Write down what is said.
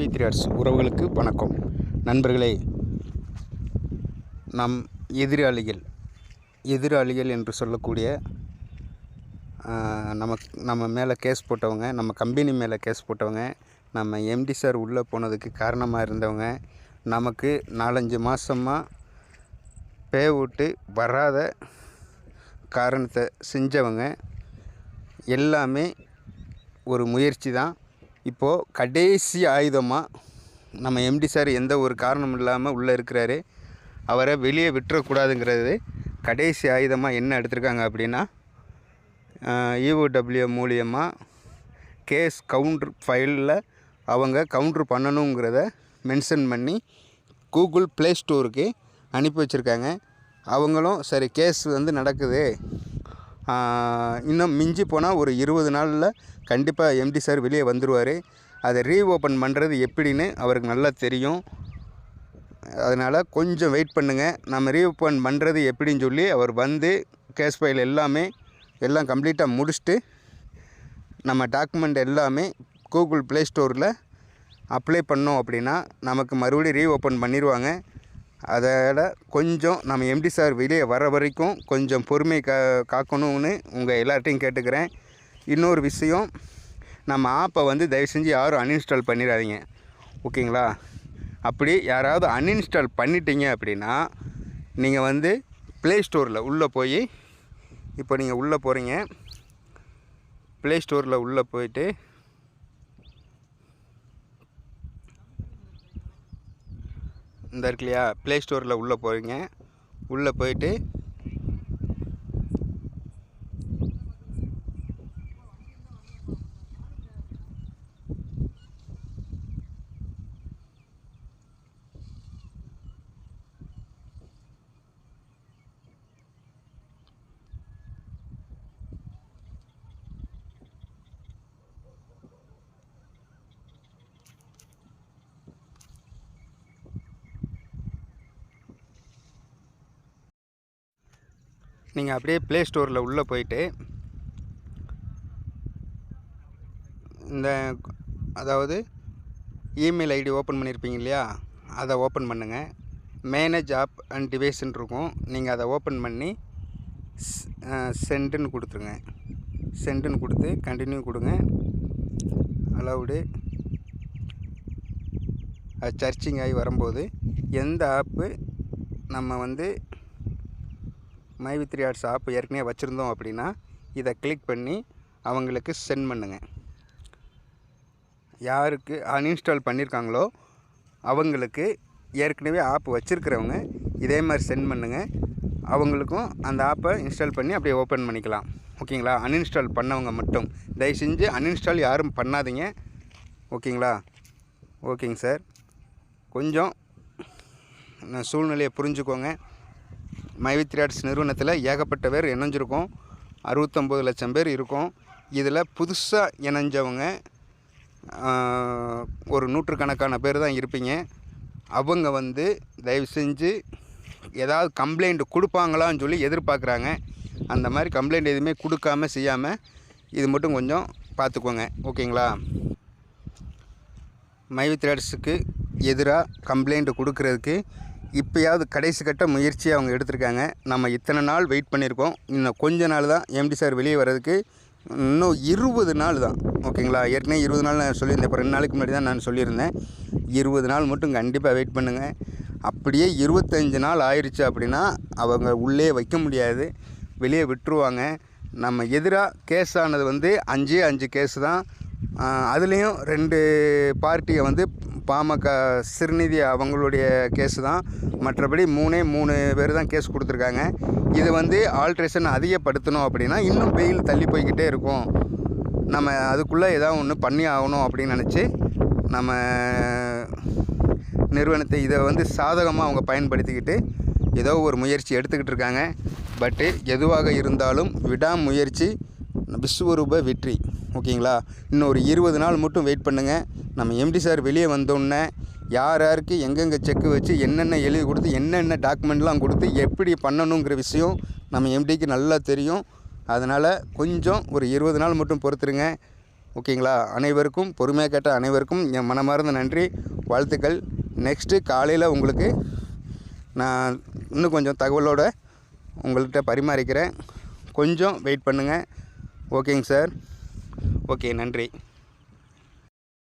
TV three உறவுகளுக்கு வணக்கம். நண்பர்களே நம் எதிராளிகள் எதிராளிகள் என்று சொல்லக்கூடிய ஆஹ், நம்ம நம்ம மேலே கேஸ் போட்டவங்க நம்ம கம்பெனி மேலே கேஸ் போட்டவங்க நம்ம எம்டி சார் உள்ளே போனதுக்கு காரணமாக இருந்தவங்க நமக்கு நாலஞ்சு மாதமாக பே விட்டு வராத காரணத்தை செஞ்சவங்க எல்லாமே ஒரு முயற்சி தான். இப்போது கடைசி ஆயுதமாக நம்ம எம்டி சார் எந்த ஒரு காரணமும் இல்லாமல் உள்ளே இருக்கிறாரு. அவரை வெளியே விட்டுறக்கூடாதுங்கிறது கடைசி ஆயுதமாக என்ன எடுத்திருக்காங்க அப்படின்னா இஓடபிள்யூ மூலியமாக கேஸ் கவுண்டர் ஃபைலில் அவங்க கவுண்டர் பண்ணணுங்கிறத மென்ஷன் பண்ணி கூகுள் ப்ளே ஸ்டோருக்கு அனுப்பி வச்சுருக்காங்க. அவங்களும் சரி கேஸ் வந்து நடக்குது. இன்னும் மிஞ்சி போனால் ஒரு இருபது நாளில் கண்டிப்பாக எம்டி சார் வெளியே வந்துடுவார் அதை ரீஓப்பன் பண்ணுறது எப்படின்னு அவருக்கு நல்லா தெரியும். அதனால் கொஞ்சம் வெயிட் பண்ணுங்கள் நம்ம ரீஓப்பன் பண்ணுறது எப்படின்னு சொல்லி அவர் வந்து கேஸ் ஃபைல் எல்லாமே எல்லாம் கம்ப்ளீட்டாக முடிச்சுட்டு நம்ம டாக்குமெண்ட் எல்லாமே கூகுள் ப்ளே ஸ்டோரில் அப்ளை பண்ணோம் அப்படின்னா நமக்கு மறுபடியும் ரீஓப்பன் பண்ணிடுவாங்க அதோட கொஞ்சம் நம்ம எம்டி சார் வெளியே வர வரைக்கும் கொஞ்சம் பொறுமை கா காக்கணும்னு உங்கள் எல்லார்ட்டையும் கேட்டுக்கிறேன். இன்னொரு விஷயம் நம்ம ஆப்பை வந்து தயவு செஞ்சு யாரும் அன்இன்ஸ்டால் பண்ணிடாதீங்க. ஓகேங்களா? அப்படி யாராவது அன்இன்ஸ்டால் பண்ணிட்டீங்க அப்படின்னா நீங்கள் வந்து ப்ளே ஸ்டோரில் உள்ளே போய் இப்போ நீங்கள் உள்ளே போகிறீங்க ப்ளே ஸ்டோரில் உள்ளே போயிட்டு இந்த இருக்கு இல்லையா ப்ளே ஸ்டோரில் உள்ளே போகிறீங்க உள்ளே போயிட்டு நீங்கள் அப்படியே ப்ளே ஸ்டோரில் உள்ளே போயிட்டு இந்த அதாவது இமெயில் ஐடி ஓப்பன் பண்ணியிருப்பீங்க இல்லையா? அதை ஓப்பன் பண்ணுங்கள் மேனேஜ் ஆப் அண்ட் டிவைஸ்ன்னு இருக்கும். நீங்கள் அதை ஓப்பன் பண்ணி சென்டுன்னு கொடுத்துருங்க. சென்டுன்னு கொடுத்து கண்டினியூ கொடுங்க. அலவுடு அது சர்ச்சிங் ஆகி வரும்போது எந்த ஆப்பு நம்ம வந்து my with three arts app ஏற்கனவே வச்சுருந்தோம் அப்படின்னா இதை கிளிக் பண்ணி அவங்களுக்கு சென்ட் பண்ணுங்கள் யாருக்கு அன்இன்ஸ்டால் பண்ணியிருக்காங்களோ அவங்களுக்கு ஏற்கனவே ஆப் வச்சுருக்கிறவங்க இதே மாதிரி சென்ட் பண்ணுங்கள் அவங்களுக்கும் அந்த ஆப்பை இன்ஸ்டால் பண்ணி அப்படியே ஓப்பன் பண்ணிக்கலாம். ஓகேங்களா? அன்இன்ஸ்டால் பண்ணவங்க மட்டும். தயவு செஞ்சு அன்இன்ஸ்டால் யாரும் பண்ணாதீங்க. ஓகேங்களா? ஓகேங்க சார். கொஞ்சம் சூழ்நிலையை புரிஞ்சுக்கோங்க. மைவித்ரியாட்ஸ் நிறுவனத்தில் ஏகப்பட்ட பேர் இணைஞ்சிருக்கோம். அறுபத்தொம்போது லட்சம் பேர் இருக்கும். இதில் புதுசாக இணைஞ்சவங்க ஒரு நூற்றுக்கணக்கான பேர் தான் இருப்பீங்க. அவங்க வந்து தயவு செஞ்சு ஏதாவது கம்ப்ளைண்ட் கொடுப்பாங்களான்னு சொல்லி எதிர்பார்க்குறாங்க. அந்த மாதிரி கம்ப்ளைண்ட் எதுவுமே கொடுக்காம செய்யாமல் இது மட்டும் கொஞ்சம் பார்த்துக்கோங்க. ஓகேங்களா? மைவி த்ரேட்ஸுக்கு எதிராக கம்ப்ளைண்ட் கொடுக்கறதுக்கு இப்போயாவது கடைசி கட்ட முயற்சியை அவங்க எடுத்திருக்காங்க. நம்ம இத்தனை நாள் வெயிட் பண்ணியிருக்கோம். இன்னும் கொஞ்ச நாள் தான் எம்டி சார் வெளியே வர்றதுக்கு. இன்னும் இருபது நாள் தான். ஓகேங்களா? ஏற்கனவே இருபது நாள் நான் சொல்லியிருந்தேன். இப்போ ரெண்டு நாளைக்கு முன்னாடி தான் நான் சொல்லியிருந்தேன். இருபது நாள் மட்டும் கண்டிப்பாக வெயிட் பண்ணுங்கள் அப்படியே இருபத்தஞ்சு நாள் ஆயிடுச்சு அப்படின்னா அவங்க உள்ளே வைக்க முடியாது. வெளியே விட்டுருவாங்க. நம்ம எதிராக கேஸ் ஆனது வந்து அஞ்சே அஞ்சு கேஸ் தான். அதுலேயும் ரெண்டு பார்ட்டியை வந்து பாமக சிறுநிதி அவங்களுடைய கேஸ் தான். மற்றபடி மூணே மூணு பேர் தான் கேஸ் கொடுத்துருக்காங்க. இது வந்து ஆல்ட்ரேஷன் அதிகப்படுத்தணும் அப்படின்னா இன்னும் பெயில் தள்ளி போய்கிட்டே இருக்கும். நம்ம அதுக்குள்ளே ஏதாவது ஒன்று பண்ணி ஆகணும் அப்படின்னு நினச்சி நம்ம நிறுவனத்தை இதை வந்து சாதகமாக அவங்க பயன்படுத்திக்கிட்டு ஏதோ ஒரு முயற்சி எடுத்துக்கிட்டு இருக்காங்க. பட்டு எதுவாக இருந்தாலும் விடாமுயற்சி விஸ்வரூப வெற்றி. ஓகேங்களா? இன்னும் ஒரு இருபது நாள் மட்டும் வெயிட் பண்ணுங்கள் நம்ம எம்டி சார் வெளியே வந்தோடனே யார் யாருக்கு எங்கெங்கே செக்கு வச்சு என்னென்ன எழுதி கொடுத்து என்னென்ன டாக்குமெண்ட்லாம் கொடுத்து எப்படி பண்ணணுங்கிற விஷயம் நம்ம எம்டிக்கு நல்லா தெரியும். அதனால் கொஞ்சம் ஒரு இருபது நாள் மட்டும் பொறுத்துருங்க. ஓகேங்களா? அனைவருக்கும் பொறுமையாக கேட்ட அனைவருக்கும் என் மனமார்ந்த நன்றி வாழ்த்துக்கள். நெக்ஸ்ட்டு காலையில் உங்களுக்கு நான் இன்னும் கொஞ்சம் தகவலோடு உங்கள்கிட்ட பரிமாறிக்கிறேன். கொஞ்சம் வெயிட் பண்ணுங்கள் ஓகேங்க சார் ஓகே நன்றி.